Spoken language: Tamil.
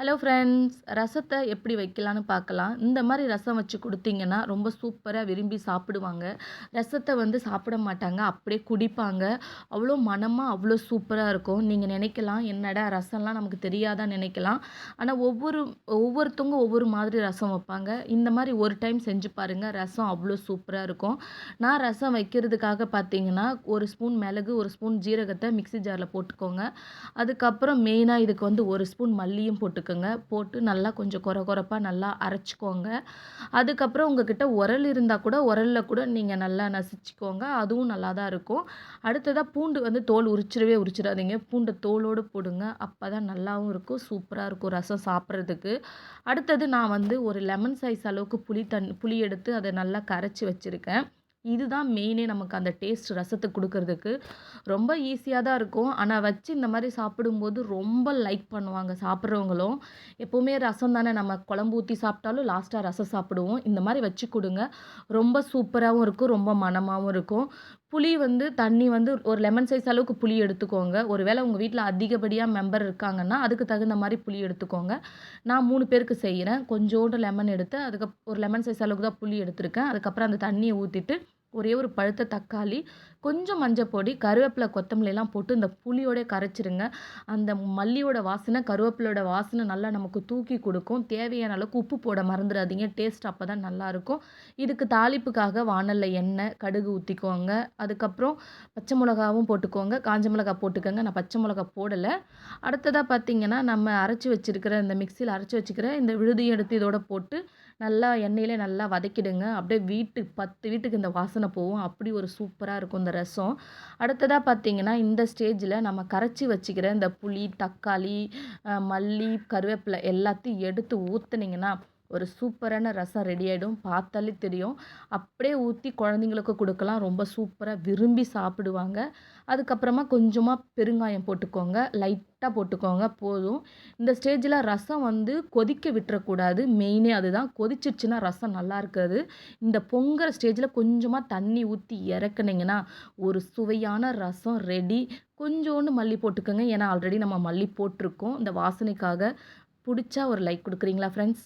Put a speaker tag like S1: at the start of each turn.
S1: ஹலோ ஃப்ரெண்ட்ஸ் ரசத்தை எப்படி வைக்கலான்னு பார்க்கலாம். இந்த மாதிரி ரசம் வச்சு கொடுத்தீங்கன்னா ரொம்ப சூப்பராக விரும்பி சாப்பிடுவாங்க. ரசத்தை வந்து சாப்பிட மாட்டாங்க அப்படியே குடிப்பாங்க. அவ்வளோ மனமாக அவ்வளோ சூப்பராக இருக்கும். நீங்கள் நினைக்கலாம் என்னடா ரசம்லாம் நமக்கு தெரியாதா நினைக்கலாம். ஆனால் ஒவ்வொரு ஒவ்வொருத்தவங்க ஒவ்வொரு மாதிரி ரசம் வைப்பாங்க. இந்த மாதிரி ஒரு டைம் செஞ்சு பாருங்கள் ரசம் அவ்வளோ சூப்பராக இருக்கும். நான் ரசம் வைக்கிறதுக்காக பார்த்தீங்கன்னா ஒரு ஸ்பூன் மிளகு ஒரு ஸ்பூன் ஜீரகத்தை மிக்ஸி ஜாரில் போட்டுக்கோங்க. அதுக்கப்புறம் மெயினாக இதுக்கு வந்து ஒரு ஸ்பூன் மல்லியும் போட்டுக்கோங்க. போட்டு நல்லா கொஞ்சம் கொர கொரப்பாக நல்லா அரைச்சிக்கோங்க. அதுக்கப்புறம் உங்ககிட்ட உரல் இருந்தால் கூட உரலில் கூட நீங்கள் நல்லா நசிச்சுக்கோங்க. அதுவும் நல்லா தான் இருக்கும். அடுத்ததாக பூண்டு வந்து தோல் உரிச்சிடவே உரிச்சிடாதீங்க. பூண்டை தோலோடு போடுங்க. அப்போ தான் நல்லாவும் இருக்கும். சூப்பராக இருக்கும் ரசம் சாப்பிட்றதுக்கு. அடுத்தது நான் வந்து ஒரு லெமன் சைஸ் அளவுக்கு புளி தண் புளி எடுத்து அதை நல்லா கரைச்சி வச்சுருக்கேன். இதுதான் மெயினே நமக்கு அந்த டேஸ்ட் ரசத்தை கொடுக்கறதுக்கு. ரொம்ப ஈஸியாக தான் இருக்கும். ஆனால் வச்சு இந்த மாதிரி சாப்பிடும்போது ரொம்ப லைக் பண்ணுவாங்க சாப்பிட்றவங்களும். எப்போவுமே ரசம் தானே நம்ம குழம்பு ஊற்றி சாப்பிட்டாலும் லாஸ்ட்டாக ரசம் சாப்பிடுவோம். இந்த மாதிரி வச்சு கொடுங்க. ரொம்ப சூப்பராகவும் இருக்கும் ரொம்ப மணமாகவும் இருக்கும். புளி வந்து தண்ணி வந்து ஒரு லெமன் சைஸ் அளவுக்கு புளி எடுத்துக்கோங்க. ஒரு வேளை உங்கள் வீட்டில் அதிகப்படியாக மெம்பர் இருக்காங்கன்னா அதுக்கு தகுந்த மாதிரி புளி எடுத்துக்கோங்க. நான் மூணு பேருக்கு செய்கிறேன் கொஞ்சோண்டு லெமன் எடுத்து அதுக்கு ஒரு லெமன் சைஸ் அளவுக்கு தான் புளி எடுத்திருக்கேன். அதுக்கப்புறம் அந்த தண்ணியை ஊற்றிட்டு ஒரே ஒரு பழுத்த தக்காளி கொஞ்சம் மஞ்சள் பொடி கருவேப்பிலை கொத்தமல்லிலாம் போட்டு இந்த புளியோட கரைச்சிருங்க. அந்த மல்லியோட வாசனை கருவேப்பிலோட வாசனை நல்லா நமக்கு தூக்கி கொடுக்கும். தேவையான அளவுக்கு உப்பு போட மறந்துடாதீங்க. டேஸ்ட் அப்போ தான் நல்லாயிருக்கும். இதுக்கு தாளிப்புக்காக வானலில் எண்ணெய் கடுகு ஊற்றிக்கோங்க அதுக்கப்புறம் பச்சை மிளகாவும் போட்டுக்கோங்க. காஞ்ச மிளகா போட்டுக்கோங்க. நான் பச்சை மிளகா போடலை. அடுத்ததாக பார்த்தீங்கன்னா நம்ம அரைச்சி வச்சுருக்கிற இந்த மிக்சியில் அரைச்சி வச்சுக்கிற இந்த விழுதியும் எடுத்து இதோட போட்டு நல்லா எண்ணெயிலே நல்லா வதக்கிடுங்க. அப்படியே வீட்டு பத்து வீட்டுக்கு இந்த வாசனை போகும். அப்படி ஒரு சூப்பராக இருக்கும் இந்த ரசம். அடுத்ததாக பார்த்தீங்கன்னா இந்த ஸ்டேஜில் நம்ம கரைச்சி வச்சுக்கிற இந்த புளி தக்காளி மல்லி கருவேப்பிலை எல்லாத்தையும் எடுத்து ஊற்றுனீங்கன்னா ஒரு சூப்பரான ரசம் ரெடி ஆகிடும் பார்த்தாலே தெரியும். அப்படியே ஊற்றி குழந்தைங்களுக்கு கொடுக்கலாம். ரொம்ப சூப்பராக விரும்பி சாப்பிடுவாங்க. அதுக்கப்புறமா கொஞ்சமாக பெருங்காயம் போட்டுக்கோங்க. லைட்டாக போட்டுக்கோங்க. போதும். இந்த ஸ்டேஜில் ரசம் வந்து கொதிக்க விட்டுறக்கூடாது. மெயினே அதுதான். கொதிச்சிருச்சுன்னா ரசம் நல்லா இருக்காது. இந்த பொங்குற ஸ்டேஜில் கொஞ்சமாக தண்ணி ஊற்றி இறக்குனீங்கன்னா ஒரு சுவையான ரசம் ரெடி கொஞ்சோண்டு மல்லி போட்டுக்கோங்க. ஏன்னா ஆல்ரெடி நம்ம மல்லி போட்டிருக்கோம். இந்த வாசனைக்காக. பிடிச்சா ஒரு லைக் கொடுக்குறீங்களா ஃப்ரெண்ட்ஸ்